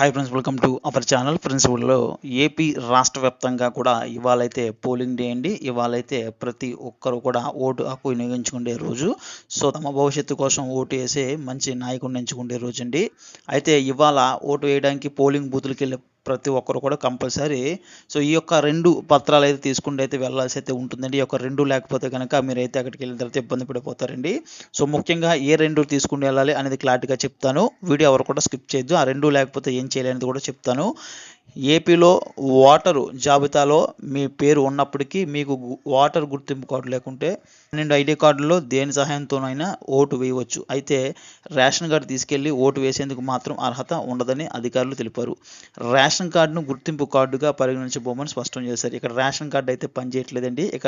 Hi friends welcome to our channel friends ఊళ్ళో AP రాష్ట్ర వ్యాప్తంగా కూడా ఇవాళైతే పోలింగ్ డే అండి. ఇవాళైతే ప్రతి ఒక్కరు కూడా ఓటు హక్కు వినియోగించుకునే రోజు. సో తమ భవిష్యత్తు కోసం ఓటు వేసే మంచి నాయకుడిని ఎంచుకునే రోజు అండి అయితే ఇవాళ ఓటు వేయడానికి పోలింగ్ బూతులకి వెళ్ళే ప్రతి ఒక్కరు కూడా కంపల్సరీ. సో ఈ యొక్క రెండు పత్రాలు అయితే తీసుకుంటే అయితే వెళ్ళాల్సి అయితే ఉంటుందండి. ఈ యొక్క రెండు లేకపోతే కనుక మీరైతే అక్కడికి వెళ్ళిన తర్వాత ఇబ్బంది పడిపోతారండి. సో ముఖ్యంగా ఏ రెండు తీసుకుని వెళ్ళాలి అనేది క్లారిటీగా చెప్తాను. వీడియో ఎవరు కూడా స్కిప్ చేయొద్దు. ఆ రెండు లేకపోతే ఏం చేయాలి అనేది కూడా చెప్తాను. ఏపీలో ఓటరు జాబితాలో మీ పేరు ఉన్నప్పటికీ మీకు ఓటర్ గుర్తింపు కార్డు లేకుంటే పన్నెండు ఐడి కార్డులో దేని సహాయంతోనైనా ఓటు వేయవచ్చు. అయితే రేషన్ కార్డు తీసుకెళ్ళి ఓటు వేసేందుకు మాత్రం అర్హత ఉండదని అధికారులు తెలిపారు. రేషన్ కార్డును గుర్తింపు కార్డుగా పరిగణించబోమని స్పష్టం చేశారు. ఇక్కడ రేషన్ కార్డు అయితే పనిచేయట్లేదండి. ఇక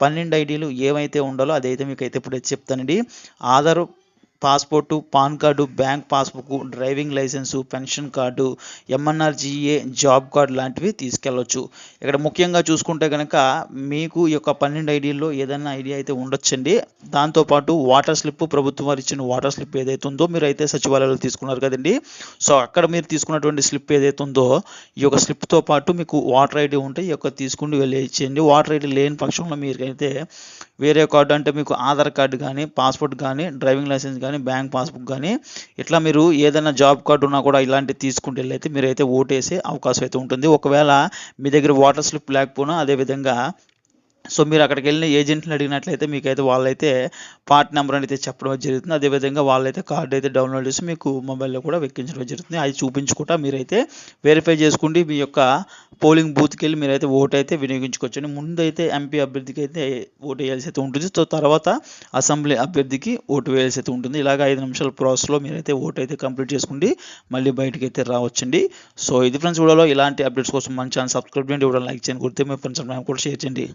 పన్నెండు ఐడీలు ఏవైతే ఉండాలో అదైతే మీకు అయితే ఇప్పుడు చెప్తానండి. Aadhaar passport PAN card bank passbook driving licence pension card MNRGA job card లాంటివి తీసుకెళ్ళొచ్చు. ఇక్కడ ముఖ్యంగా చూసుకుంటే కనుక మీకు ఈ యొక్క పన్నెండు ఐడీల్లో ఏదైనా ఐడియా అయితే ఉండొచ్చండి. దాంతోపాటు వాటర్ స్లిప్ ప్రభుత్వం వారు ఇచ్చిన వాటర్ స్లిప్ ఏదైతే ఉందో మీరు అయితే సచివాలయాలు తీసుకున్నారు కదండి. సో అక్కడ మీరు తీసుకున్నటువంటి స్లిప్ ఏదైతే ఉందో ఈ యొక్క స్లిప్తో పాటు మీకు వాటర్ ఐడి ఉంటే ఈ యొక్క తీసుకుని వెళ్ళి ఇచ్చేయండి వాటర్ ఐడి లేని పక్షంలో మీరైతే వేరే కార్డు అంటే మీకు ఆధార్ కార్డు కానీ పాస్పోర్ట్ కానీ డ్రైవింగ్ లైసెన్స్ కానీ బ్యాంక్ పాస్బుక్ కానీ ఇట్లా మీరు ఏదైనా జాబ్ కార్డు ఉన్నా కూడా ఇలాంటివి తీసుకుంటే వెళ్ళైతే మీరైతే ఓటేసే అవకాశం అయితే ఉంటుంది. ఒకవేళ మీ దగ్గర వాటర్ స్లిప్ లేకపోయినా అదేవిధంగా సో మీరు అక్కడికి వెళ్ళిన ఏజెంట్ని అడిగినట్లయితే మీకైతే వాళ్ళైతే పార్ట్ నెంబర్ అయితే చెప్పడం జరుగుతుంది. అదేవిధంగా వాళ్ళైతే కార్డు అయితే డౌన్లోడ్ చేసి మీకు మొబైల్లో కూడా వెక్కించడం జరుగుతుంది. అది చూపించుకుంటా మీరైతే వెరిఫై చేసుకుంటే మీ యొక్క పోలింగ్ బూత్కి వెళ్ళి మీరైతే ఓటు అయితే వినియోగించుకోవచ్చు ముందైతే ఎంపీ అభ్యర్థికి అయితే ఓటు వేయాల్సి అయితే ఉంటుంది. సో తర్వాత అసెంబ్లీ అభ్యర్థికి ఓటు వేయాల్సి అయితే ఉంటుంది. ఇలాగ ఐదు నిమిషాల ప్రాసెస్లో మీరైతే ఓటు అయితే కంప్లీట్ చేసుకుంటే మళ్ళీ బయటకి అయితే రావచ్చండి. సో ఇది ఫ్రెండ్స్ వీడియోలో ఇలాంటి అప్డేట్స్ కోసం మన ఛానల్ సబ్స్క్రైబ్ చేయండి. ఇవ్వడం లైక్ చేయండి. గుర్తే మీ ఫ్రెండ్స్ కూడా షేర్ చేయండి.